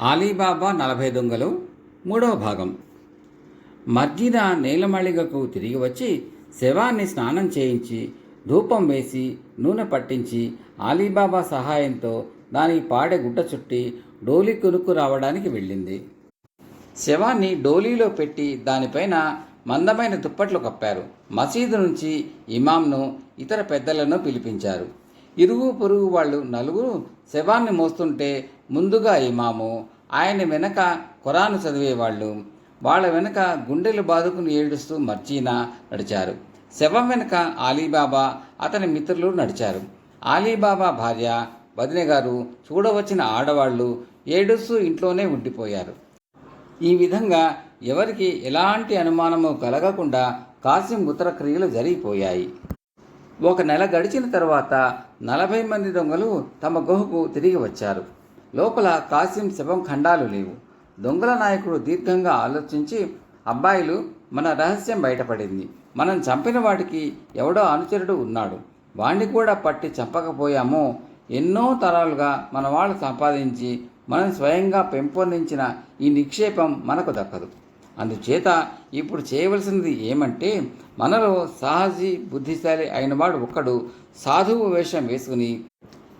Ali Baba నలభై దొంగలు మూడవ భాగం. మర్జిన నీలమళిగకు తిరిగి వచ్చి శవాన్ని స్నానం చేయించి ధూపం వేసి నూనె పట్టించి ఆలీబాబా సహాయంతో దానికి పాడె గుడ్డ చుట్టి డోలి కొనుక్కు రావడానికి వెళ్ళింది. శవాన్ని డోలీలో పెట్టి దానిపైన మందమైన దుప్పట్లు కప్పారు. మసీదు నుంచి ఇమాంను ఇతర పెద్దలను పిలిపించారు. ఇరుగు పొరుగు వాళ్ళు నలుగురు శవాన్ని మోస్తుంటే ముందుగా ఇమాము ఆయన వెనక ఖురాను చదివేవాళ్ళు వాళ్ళ. వెనక గుండెలు బాదుకుని ఏడుస్తూ మర్చీనా నడిచారు. శవం వెనక ఆలీబాబా అతని మిత్రులు నడిచారు. ఆలీబాబా భార్య వదిన గారు చూడవచ్చిన ఆడవాళ్ళు ఏడుస్తూ ఇంట్లోనే ఉండిపోయారు. ఈ విధంగా ఎవరికి ఎలాంటి అనుమానము కలగకుండా కాసిం ఉత్తర క్రియలు జరిగిపోయాయి. ఒక నెల గడిచిన తర్వాత నలభై మంది దొంగలు తమ గుహకు తిరిగి వచ్చారు. లోపల కాసిం శవం ఖండాలు లేవు. దొంగల నాయకుడు దీర్ఘంగా ఆలోచించి అబ్బాయిలు మన రహస్యం బయటపడింది. మనం చంపిన వాడికి ఎవడో అనుచరుడు ఉన్నాడు. వాణ్ణి కూడా పట్టి చంపకపోయామో. ఎన్నో తరాలుగా మన వాళ్ళు సంపాదించి మనం స్వయంగా పెంపొందించిన ఈ నిక్షేపం మనకు దక్కదు. అందుచేత ఇప్పుడు చేయవలసినది ఏమంటే మనలో సాహసి బుద్ధిశాలి అయినవాడు ఒక్కడు సాధువు వేషం వేసుకుని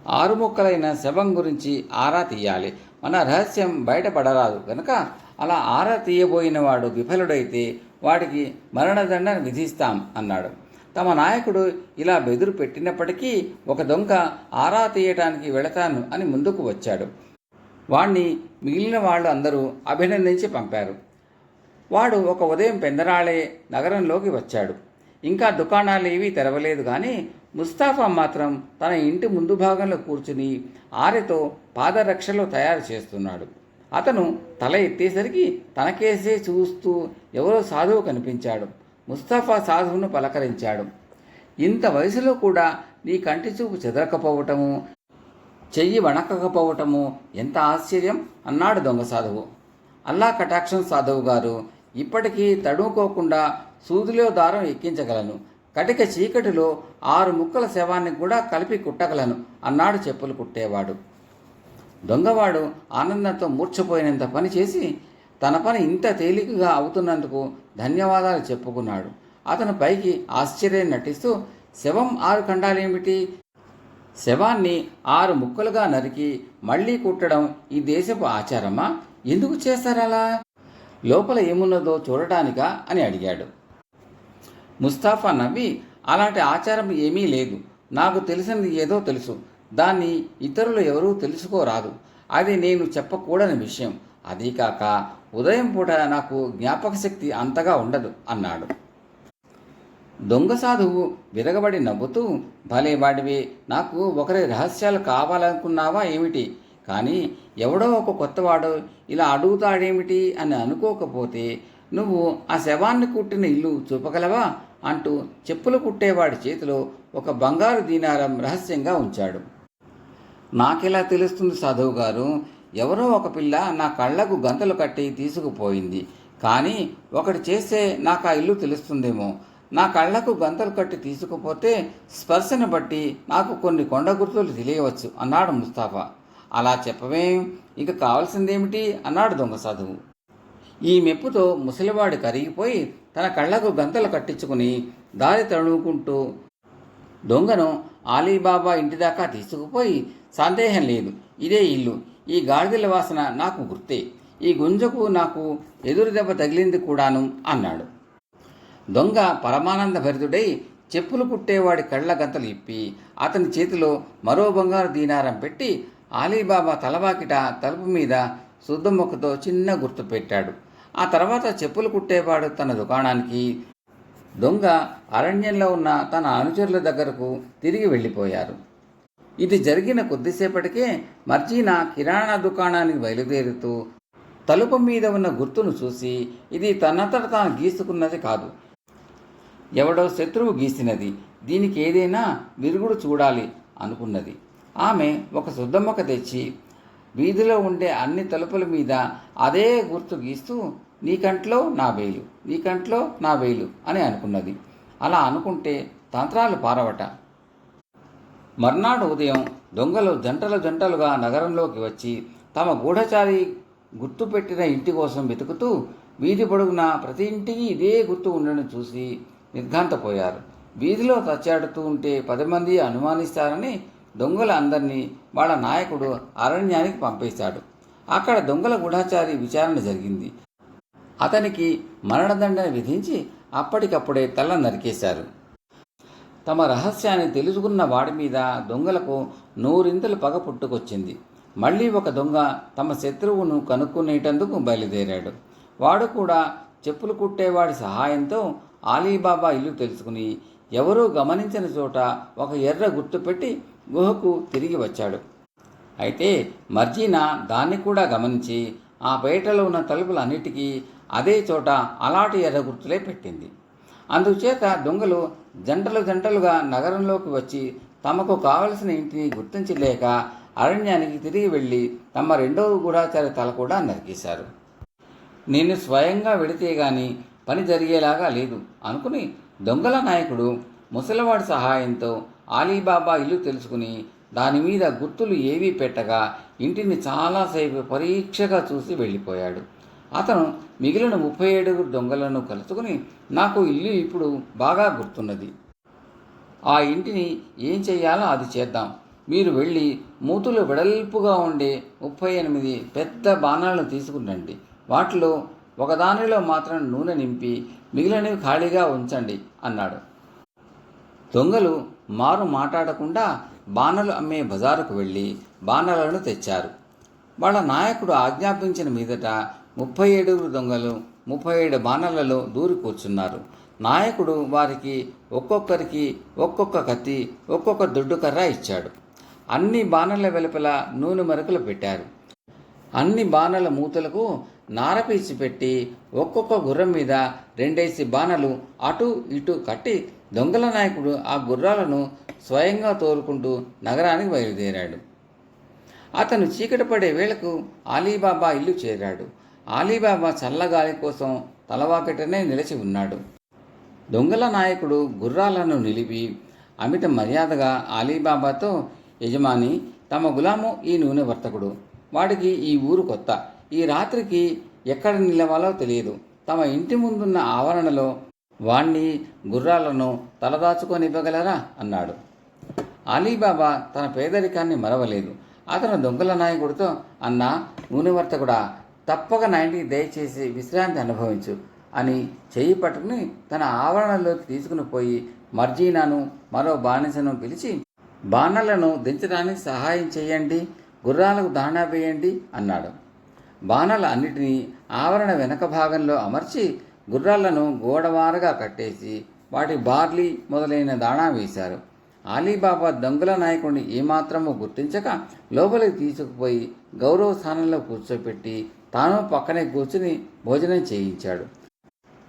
ఆరుముక్కలైన శవం గురించి ఆరా తీయాలి. మన రహస్యం బయటపడరాదు. కనుక అలా ఆరా తీయబోయినవాడు విఫలుడైతే వాడికి మరణదండను విధిస్తాం అన్నాడు. తమ నాయకుడు ఇలా బెదురు పెట్టినప్పటికీ ఒక దొంగ ఆరా తీయటానికి వెళతాను అని ముందుకు వచ్చాడు. వాణ్ణి మిగిలిన వాళ్ళు అందరూ అభినందించి పంపారు. వాడు ఒక ఉదయం పెందరాళే నగరంలోకి వచ్చాడు. ఇంకా దుకాణాలు ఏవీ తెరవలేదు కానీ ముస్తాఫా మాత్రం తన ఇంటి ముందు భాగంలో కూర్చుని ఆరెతో పాదరక్షలు తయారు చేస్తున్నాడు. అతను తల ఎత్తేసరికి తనకేసే చూస్తూ ఎవరో సాధువు కనిపించాడు. ముస్తాఫా సాధువును పలకరించాడు. ఇంత వయసులో కూడా నీ కంటి చూపు చెదరకపోవటము చెయ్యి వణకకపోవటము ఎంత ఆశ్చర్యం అన్నాడు దొంగ సాధువు. అల్లా కటాక్షం సాధువు గారు ఇప్పటికీ తడుముకోకుండా సూదిలో దారం ఎక్కించగలను. కటిక చీకటిలో ఆరు ముక్కల శవాన్ని కూడా కలిపి కుట్టగలను. అన్నాడు చెప్పులు కుట్టేవాడు. దొంగవాడు ఆనందంతో మూర్ఛపోయినంత పని చేసి తన పని ఇంత తేలికగా అవుతున్నందుకు ధన్యవాదాలు చెప్పుకున్నాడు. అతను పైకి ఆశ్చర్యం నటిస్తూ శవం ఆరు ఖండాలేమిటి? శవాన్ని ఆరు ముక్కలుగా నరికి మళ్ళీ కుట్టడం ఈ దేశపు ఆచారమా? ఎందుకు చేస్తారలా లోపల ఏమున్నదో చూడటానికా? అని అడిగాడు. ముస్తాఫా నవ్వి అలాంటి ఆచారం ఏమీ లేదు. నాకు తెలిసినది ఏదో తెలుసు. దాన్ని ఇతరులు ఎవరూ తెలుసుకోరాదు. అది నేను చెప్పకూడని విషయం. అదీ కాక ఉదయం పూట నాకు జ్ఞాపక శక్తి అంతగా ఉండదు అన్నాడు. దొంగ సాధువు విరగబడి నవ్వుతూ భలే వాడివి నాకు ఒకరి రహస్యాలు కావాలనుకున్నావా ఏమిటి? కానీ ఎవడో ఒక కొత్తవాడు ఇలా అడుగుతాడేమిటి అని అనుకోకపోతే నువ్వు ఆ శవాన్ని కుట్టిన ఇల్లు చూపగలవా? అంటూ చెప్పులు కుట్టేవాడి చేతిలో ఒక బంగారు దీనారం రహస్యంగా ఉంచాడు. నాకెలా తెలుస్తుంది సాధువు గారు? ఎవరో ఒక పిల్ల నా కళ్ళకు గంతలు కట్టి తీసుకుపోయింది. కానీ ఒకటి చేస్తే నాకు ఆ ఇల్లు తెలుస్తుందేమో. నా కళ్ళకు గంతలు కట్టి తీసుకుపోతే స్పర్శను బట్టి నాకు కొన్ని కొండ గుర్తులు తెలియవచ్చు అన్నాడు ముస్తాఫా. అలా చెప్పవేం? ఇక కావాల్సిందేమిటి? అన్నాడు దొంగ సాధువు. ఈ మెప్పుతో ముసలివాడు కరిగిపోయి తన కళ్ళకు గంతలు కట్టించుకుని దారి తడుముకుంటూ దొంగను ఆలీబాబా ఇంటిదాకా తీసుకుపోయి సందేహం లేదు. ఇదే ఇల్లు. ఈ గాడిదల వాసన నాకు గుర్తే. ఈ గుంజకు నాకు ఎదురు దెబ్బ తగిలింది కూడాను అన్నాడు. దొంగ పరమానంద భరితుడై చెప్పులు కుట్టేవాడి కళ్ళ గంతలు ఇప్పి అతని చేతిలో మరో బంగారు దీనారం పెట్టి ఆలీబాబా తలవాకిట తలుపు మీద శుద్ధముఖతో చిన్న గుర్తు పెట్టాడు. ఆ తర్వాత చెప్పులు కుట్టేవాడు తన దుకాణానికి. దొంగ అరణ్యంలో ఉన్న తన అనుచరుల దగ్గరకు తిరిగి వెళ్ళిపోయారు. ఇది జరిగిన కొద్దిసేపటికే మర్జీనా కిరాణా దుకాణానికి బయలుదేరుతూ తలుపు మీద ఉన్న గుర్తును చూసి ఇది తనంతట తాను గీసుకున్నది కాదు. ఎవడో శత్రువు గీసినది. దీనికి ఏదైనా విరుగుడు చూడాలి అనుకున్నది. ఆమె ఒక శుద్ధమ్మక తెచ్చి వీధిలో ఉండే అన్ని తలుపుల మీద అదే గుర్తు గీస్తూ నీ కంట్లో నా వేలు నీ కంట్లో నా వేలు అని అనుకున్నది. అలా అనుకుంటే తంత్రాలు పారవట. మర్నాడు ఉదయం దొంగలు జంటలు జంటలుగా నగరంలోకి వచ్చి తమ గూఢచారి గుర్తుపెట్టిన ఇంటి కోసం వెతుకుతూ వీధి పొడుగున ప్రతి ఇంటికి ఇదే గుర్తు ఉండడం చూసి నిర్ఘాంతపోయారు. వీధిలో తచ్చాడుతూ ఉంటే పది మంది అనుమానిస్తారని దొంగల అందరినీ వాళ్ళ నాయకుడు అరణ్యానికి పంపేశాడు. అక్కడ దొంగల గూఢాచారి విచారణ జరిగింది. అతనికి మరణదండన విధించి అప్పటికప్పుడే తల నరికేశారు. తమ రహస్యాన్ని తెలుసుకున్న వాడి మీద దొంగలకు నూరింతలు పగ పుట్టుకొచ్చింది. మళ్ళీ ఒక దొంగ తమ శత్రువును కనుక్కునేటందుకు బయలుదేరాడు. వాడు కూడా చెప్పులు కుట్టేవాడి సహాయంతో ఆలీబాబా ఇల్లు తెలుసుకుని ఎవరూ గమనించిన చోట ఒక ఎర్ర గుర్తు పెట్టి గుహకు తిరిగి వచ్చాడు. అయితే మర్జీనా దాన్ని కూడా గమనించి ఆ బయటలో ఉన్న తలుపులన్నిటికీ అదే చోట అలాటి ఎర్ర గుర్తులే పెట్టింది. అందుచేత దొంగలు జంటలు జంటలుగా నగరంలోకి వచ్చి తమకు కావలసిన ఇంటిని గుర్తించలేక అరణ్యానికి తిరిగి వెళ్ళి తమ రెండవ గూఢాచారి తల కూడా నరికేశారు. నేను స్వయంగా వెడితే గాని పని జరిగేలాగా లేదు అనుకుని దొంగల నాయకుడు ముసలివాడి సహాయంతో ఆలీబాబా ఇల్లు తెలుసుకుని దాని మీద గుర్తులు ఏవీ పెట్టగా ఇంటిని చాలాసేపు పరీక్షగా చూసి వెళ్ళిపోయాడు. అతను మిగిలిన ముప్పై ఏడుగురు దొంగలను కలుసుకుని నాకు ఇల్లు ఇప్పుడు బాగా గుర్తున్నది. ఆ ఇంటిని ఏం చేయాలో అది చేద్దాం. మీరు వెళ్ళి మూతులు వెడల్పుగా ఉండే ముప్పై ఎనిమిది పెద్ద బాణాలను తీసుకురండి. వాటిలో ఒకదానిలో మాత్రం నూనె నింపి మిగిలినవి ఖాళీగా ఉంచండి అన్నాడు. దొంగలు మారు మాట్లాడకుండా బాణలు అమ్మే బజారుకు వెళ్ళి బాణలను తెచ్చారు. వాళ్ళ నాయకుడు ఆజ్ఞాపించిన మీదట ముప్పై ఏడుగురు దొంగలు ముప్పై ఏడు బాణలలో దూరి కూర్చున్నారు. నాయకుడు వారికి ఒక్కొక్కరికి ఒక్కొక్క కత్తి ఒక్కొక్క దుడ్డు కర్ర ఇచ్చాడు. అన్ని బాణల వెలుపల నూనె మరకలు పెట్టారు. అన్ని బాణల మూతలకు నారపీచి పెట్టి ఒక్కొక్క గుర్రం మీద రెండేసి బాణలు అటు ఇటు కట్టి దొంగల నాయకుడు ఆ గుర్రాలను స్వయంగా తోలుకుంటూ నగరానికి బయలుదేరాడు. అతను చీకటి పడే వేళకు ఆలీబాబా ఇల్లు చేరాడు. ఆలీబాబా చల్లగాలి కోసం తలవాకటనే నిలిచి ఉన్నాడు. దొంగల నాయకుడు గుర్రాలను నిలిపి అమిత మర్యాదగా ఆలీబాబాతో యజమాని తమ గులాము ఈ నూనె వర్తకుడు. వాడికి ఈ ఊరు కొత్త. ఈ రాత్రికి ఎక్కడ నిలవాలో తెలియదు. తమ ఇంటి ముందున్న ఆవరణలో వాణ్ణి గుర్రాలను తలదాచుకొనివ్వగలరా? అన్నాడు. అలీబాబా తన పేదరికాన్ని మరవలేదు. అతను దొంగల నాయకుడితో అన్నా నూనె కూడా తప్పక నా ఇంటికి దయచేసి విశ్రాంతి అనుభవించు అని చేయి పట్టుకుని తన ఆవరణలోకి తీసుకుని పోయి మర్జీనాను మరో బానిసను పిలిచి బాణలను దించడానికి సహాయం చేయండి గుర్రాలకు దాణా వేయండి అన్నాడు. బాణాల అన్నిటినీ ఆవరణ వెనక భాగంలో అమర్చి గుర్రాలను గోడవారగా కట్టేసి వాటి బార్లీ మొదలైన దాణా వేశారు. ఆలీబాబా దొంగల నాయకుడిని ఏమాత్రము గుర్తించక లోపలికి తీసుకుపోయి గౌరవ స్థానంలో కూర్చోపెట్టి తాను పక్కనే కూర్చుని భోజనం చేయించాడు.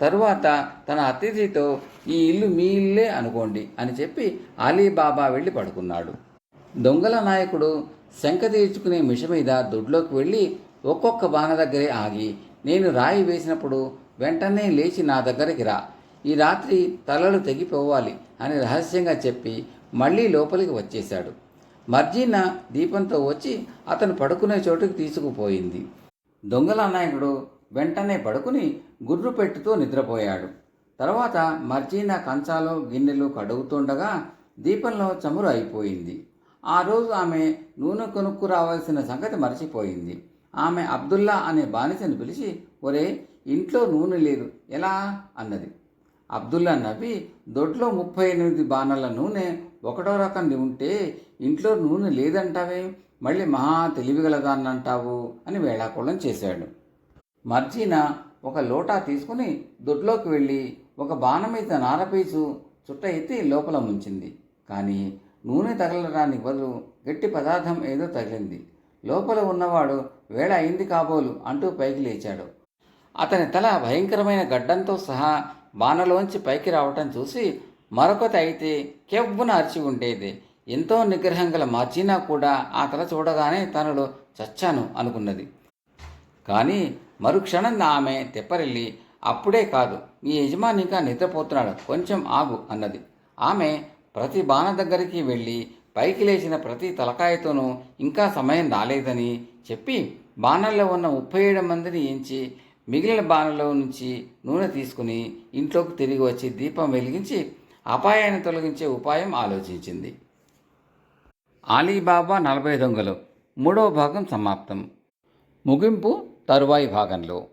తరువాత తన అతిథితో ఈ ఇల్లు మీ ఇల్లే అనుకోండి అని చెప్పి అలీబాబా వెళ్ళి పడుకున్నాడు. దొంగల నాయకుడు శంక తీర్చుకునే మిష మీద దొడ్లోకి వెళ్ళి ఒక్కొక్క బాణ దగ్గరే ఆగి నేను రాయి వేసినప్పుడు వెంటనే లేచి నా దగ్గరికి రా. ఈ రాత్రి తలలు తెగిపోవాలి అని రహస్యంగా చెప్పి మళ్ళీ లోపలికి వచ్చేశాడు. మర్జీనా దీపంతో వచ్చి అతను పడుకునే చోటుకి తీసుకుపోయింది. దొంగల నాయకుడు వెంటనే పడుకుని గుర్రు పెట్టుతూ నిద్రపోయాడు. తర్వాత మర్జీనా కంచాలు గిన్నెలు కడుగుతుండగా దీపంలో చమురు అయిపోయింది. ఆ రోజు ఆమె నూనె కొనుక్కు రావాల్సిన సంగతి మర్చిపోయింది. ఆమె అబ్దుల్లా అనే బానిసని పిలిచి ఒరే ఇంట్లో నూనె లేదు. ఎలా? అన్నది. అబ్దుల్లా నవ్వి దొడ్లో ముప్పై ఎనిమిది బాణాల నూనె ఒకటో రకం ఉంటే ఇంట్లో నూనె లేదంటావే? మళ్ళీ మహా తెలివిగలదాన్నంటావు అని వేళాకోళం చేశాడు. మర్జీనా ఒక లోటా తీసుకుని దొడ్లోకి వెళ్ళి ఒక బాణం మీద నారపీచు చుట్ట ఎత్తి లోపల ముంచింది. కానీ నూనె తగలడానికి బదులు గట్టి పదార్థం ఏదో తగిలింది. లోపల ఉన్నవాడు వేళ అయింది కాబోలు అంటూ పైకి లేచాడు. అతని తల భయంకరమైన గడ్డంతో సహా బాణలోంచి పైకి రావటం చూసి మరొకటి అయితే కెవ్వున అరిచి ఉండేది. ఎంతో నిగ్రహం గల మార్జినా కూడా ఆ తల చూడగానే తనలో చచ్చాను అనుకున్నది. కానీ మరుక్షణం ఆమె తెప్పరిల్లి అప్పుడే కాదు మీ యజమాని ఇంకా నిద్రపోతున్నాడు కొంచెం ఆగు అన్నది. ఆమె ప్రతి బాణ దగ్గరికి వెళ్ళి పైకి లేచిన ప్రతి తలకాయతోనూ ఇంకా సమయం రాలేదని చెప్పి బాణల్లో ఉన్న ముప్పై ఏడు మందిని ఎంచి మిగిలిన బాణలో నుంచి నూనె తీసుకుని ఇంట్లోకి తిరిగి వచ్చి దీపం వెలిగించి అపాయాన్ని తొలగించే ఉపాయం ఆలోచించింది. ఆలీబాబా నలభై దొంగలు మూడవ భాగం సమాప్తం. ముగింపు తరువాయి భాగంలో.